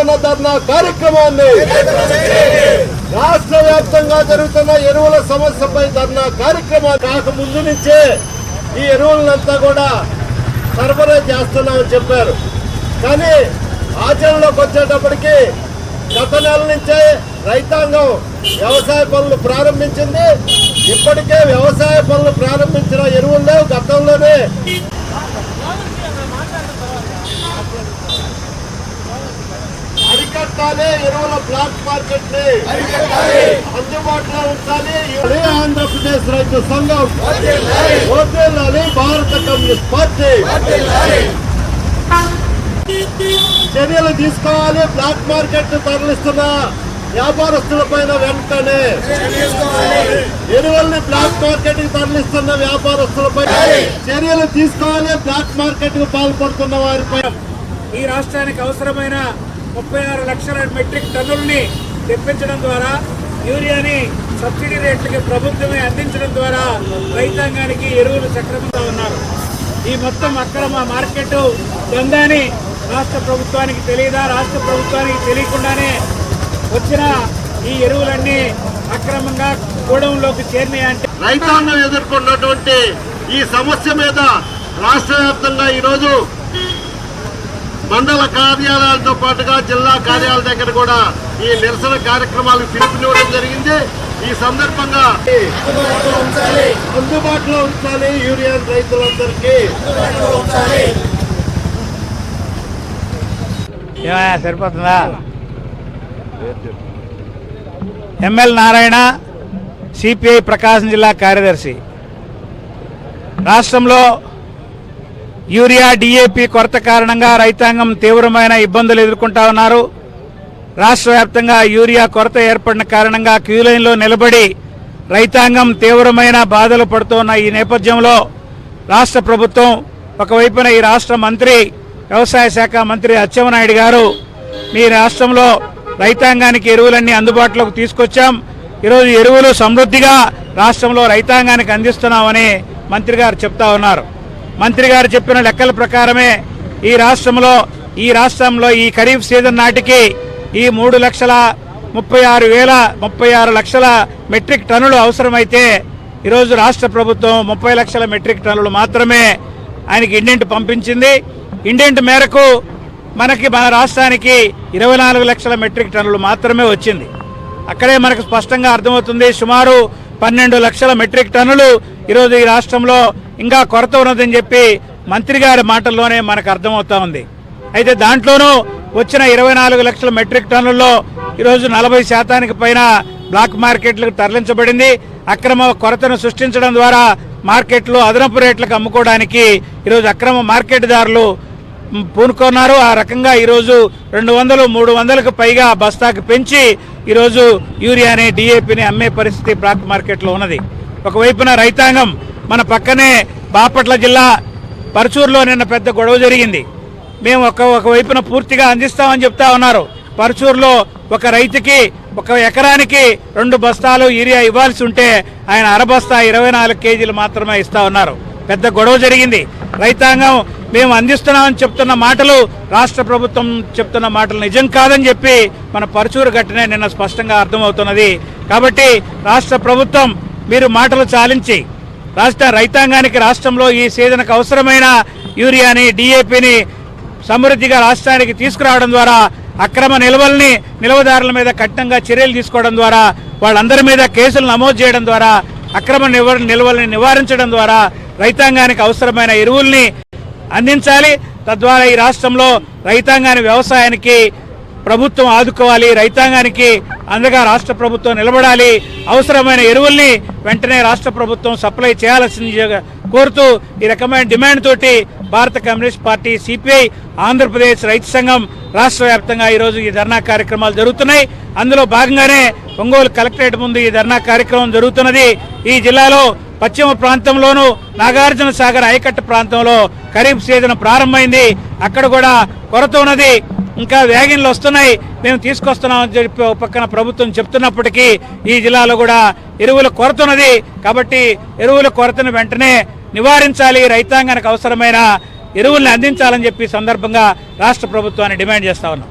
జరుగుతున్న ధర్నా కార్యక్రమాన్ని రాష్ట్ర వ్యాప్తంగా జరుగుతున్న ఎరువుల సమస్యపై ధర్నా కార్యక్రమాన్ని కాక ముందు నుంచే ఈ ఎరువులంతా కూడా సరఫరా చేస్తున్నామని చెప్పారు. కానీ ఆచరణలోకి వచ్చేటప్పటికి గత నెల నుంచే రైతాంగం వ్యవసాయ పనులు ప్రారంభించింది. ఇప్పటికే వ్యవసాయ పనులు ప్రారంభించిన ఎరువులు గతంలోనే అరికట్టాలి ఎరువుల బ్లాక్ మార్కెట్ని అందుబాటులో ఉంచాలి ఆంధ్రప్రదేశ్ రైతు సంఘం. ఓటేళ్ళాలి భారత కమ్యూనిస్ట్ పార్టీ. చర్యలు తీసుకోవాలి బ్లాక్ మార్కెట్ తరలిస్తున్న వ్యాపారస్తుల పైన వెంటనే. ఎరువుల్ని బ్లాక్ మార్కెట్కి తరలిస్తున్న వ్యాపారస్తులపై చర్యలు తీసుకోవాలి బ్లాక్ మార్కెట్కు పాల్పడుతున్న వారిపై ఈ రాష్ట్రానికి అవసరమైన ముప్పై ఆరు లక్షల మెట్రిక్ టన్నుల్ని తెప్పించడం ద్వారా యూరియాని సబ్సిడీ రేట్లకి ప్రభుత్వమే అందించడం ద్వారా రైతాంగానికి ఎరువులు సక్రమంగా ఉన్నారు. ఈ మొత్తం అక్రమ మార్కెట్ దందాని రాష్ట్ర ప్రభుత్వానికి తెలియదా రాష్ట్ర ప్రభుత్వానికి తెలియకుండానే వచ్చిన ఈ ఎరువులన్నీ అక్రమంగా గోడౌన్లోకి చేరినాయంటే రైతాంగం ఎదుర్కొన్నటువంటి ఈ సమస్య మీద రాష్ట్ర వ్యాప్తంగా ఈరోజు మండల కార్యాలయాలతో పాటుగా జిల్లా కార్యాలయాల దగ్గర కూడా ఈ నిరసన కార్యక్రమాలు పిలుపునివ్వడం జరిగింది. ఈ సందర్భంగా అందుబాటులో ఉంచాలి యూరియా రైతులందరికీ. సరిపోతుందా? ఎంఎల్ నారాయణ సిపిఐ ప్రకాశం జిల్లా కార్యదర్శి. రాష్ట్రంలో యూరియా డిఏపి కొరత కారణంగా రైతాంగం తీవ్రమైన ఇబ్బందులు ఎదుర్కొంటా ఉన్నారు. రాష్ట్ర వ్యాప్తంగా యూరియా కొరత ఏర్పడిన కారణంగా క్యూలైన్లో నిలబడి రైతాంగం తీవ్రమైన బాధలు పడుతున్న ఈ నేపథ్యంలో రాష్ట్ర ప్రభుత్వం ఒకవైపున ఈ రాష్ట్ర మంత్రి వ్యవసాయ శాఖ మంత్రి అచ్చెన్నాయుడు గారు మీ రాష్ట్రంలో రైతాంగానికి ఎరువులన్నీ అందుబాటులోకి తీసుకొచ్చాం. ఈరోజు ఎరువులు సమృద్ధిగా రాష్ట్రంలో రైతాంగానికి అందిస్తున్నామని మంత్రి గారు చెప్తా ఉన్నారు. మంత్రి గారు చెప్పిన లెక్కల ప్రకారమే ఈ రాష్ట్రంలో ఈ రాష్ట్రంలో ఈ ఖరీఫ్ సీజన్ నాటికి ఈ మూడు లక్షల ముప్పై ఆరు వేల ముప్పై ఆరు లక్షల మెట్రిక్ టన్నులు అవసరమైతే ఈరోజు రాష్ట్ర ప్రభుత్వం ముప్పై లక్షల మెట్రిక్ టన్నులు మాత్రమే ఆయనకి ఇండెంట్ పంపించింది. ఇండెంట్ మేరకు మనకి మన రాష్ట్రానికి ఇరవై నాలుగు లక్షల మెట్రిక్ టన్నులు మాత్రమే వచ్చింది. అక్కడే మనకు స్పష్టంగా అర్థమవుతుంది సుమారు పన్నెండు లక్షల మెట్రిక్ టన్నులు ఈరోజు ఈ రాష్ట్రంలో ఇంకా కొరత ఉన్నదని చెప్పి మంత్రి గారి మాటల్లోనే మనకు అర్థమవుతా ఉంది. అయితే దాంట్లోనూ వచ్చిన ఇరవై నాలుగు లక్షల మెట్రిక్ టన్నుల్లో ఈరోజు నలభై శాతానికి పైన బ్లాక్ మార్కెట్లకు తరలించబడింది. అక్రమ కొరతను సృష్టించడం ద్వారా మార్కెట్లో అదనపు రేట్లకు అమ్ముకోవడానికి ఈరోజు అక్రమ మార్కెట్దారులు పూనుకున్నారు. ఆ రకంగా ఈరోజు రెండు వందలు మూడు వందలకు పైగా బస్తాకు పెంచి ఈరోజు యూరియాని డిఏపిని అమ్మే పరిస్థితి బ్లాక్ మార్కెట్లో ఉన్నది. ఒకవైపున రైతాంగం మన పక్కనే బాపట్ల జిల్లా పరచూరులో నిన్న పెద్ద గొడవ జరిగింది. మేము ఒక ఒకవైపున పూర్తిగా అందిస్తామని చెప్తా ఉన్నారు. పరచూరులో ఒక రైతుకి ఒక ఎకరానికి రెండు బస్తాలు యూరియా ఇవ్వాల్సి ఉంటే ఆయన అరబస్తా ఇరవై నాలుగు కేజీలు మాత్రమే ఇస్తా ఉన్నారు. పెద్ద గొడవ జరిగింది. రైతాంగం మేము అందిస్తున్నామని చెప్తున్న మాటలు రాష్ట్ర ప్రభుత్వం చెప్తున్న మాటలు నిజం కాదని చెప్పి మన పరచూరు ఘటనే నిన్న స్పష్టంగా అర్థమవుతున్నది. కాబట్టి రాష్ట్ర ప్రభుత్వం మీరు మాటలు చాలించి రాష్ట్ర రైతాంగానికి రాష్ట్రంలో ఈ సీజన్కు అవసరమైన యూరియాని డిఏపిని సమృద్ధిగా రాష్ట్రానికి తీసుకురావడం ద్వారా అక్రమ నిల్వల్ని నిల్వదారుల మీద కఠినంగా చర్యలు తీసుకోవడం ద్వారా వాళ్ళందరి మీద కేసులు నమోదు చేయడం ద్వారా అక్రమ నిల్వ నిల్వల్ని నివారించడం ద్వారా రైతాంగానికి అవసరమైన ఎరువుల్ని అందించాలి. తద్వారా ఈ రాష్ట్రంలో రైతాంగాన్ని వ్యవసాయానికి ప్రభుత్వం ఆదుకోవాలి రైతాంగానికి అందగా రాష్ట్ర ప్రభుత్వం నిలబడాలి అవసరమైన ఎరువుల్ని వెంటనే రాష్ట్ర ప్రభుత్వం సప్లై చేయాల్సింది కోరుతూ ఈ రకమైన డిమాండ్ తోటి భారత కమ్యూనిస్ట్ పార్టీ సిపిఐ ఆంధ్రప్రదేశ్ రైతు సంఘం రాష్ట్ర వ్యాప్తంగా ఈరోజు ఈ ధర్నా కార్యక్రమాలు జరుగుతున్నాయి. అందులో భాగంగానే ఒంగోలు కలెక్టరేట్ ముందు ఈ ధర్నా కార్యక్రమం జరుగుతున్నది. ఈ జిల్లాలో పశ్చిమ ప్రాంతంలోను నాగార్జున సాగర్ ఆయకట్టు ప్రాంతంలో ఖరీఫ్ సీజన్ ప్రారంభమైంది. అక్కడ కూడా కొరత ఉన్నది. ఇంకా వ్యాగన్లు వస్తున్నాయి. మేము తీసుకొస్తున్నామని చెప్పి పక్కన ప్రభుత్వం చెప్తున్నప్పటికీ ఈ జిల్లాలో కూడా ఎరువుల కొరత ఉన్నది. కాబట్టి ఎరువుల కొరతను వెంటనే నివారించాలి. రైతాంగానికి అవసరమైన ఎరువుల్ని అందించాలని చెప్పి సందర్భంగా రాష్ట్ర ప్రభుత్వాన్ని డిమాండ్ చేస్తా ఉన్నాం.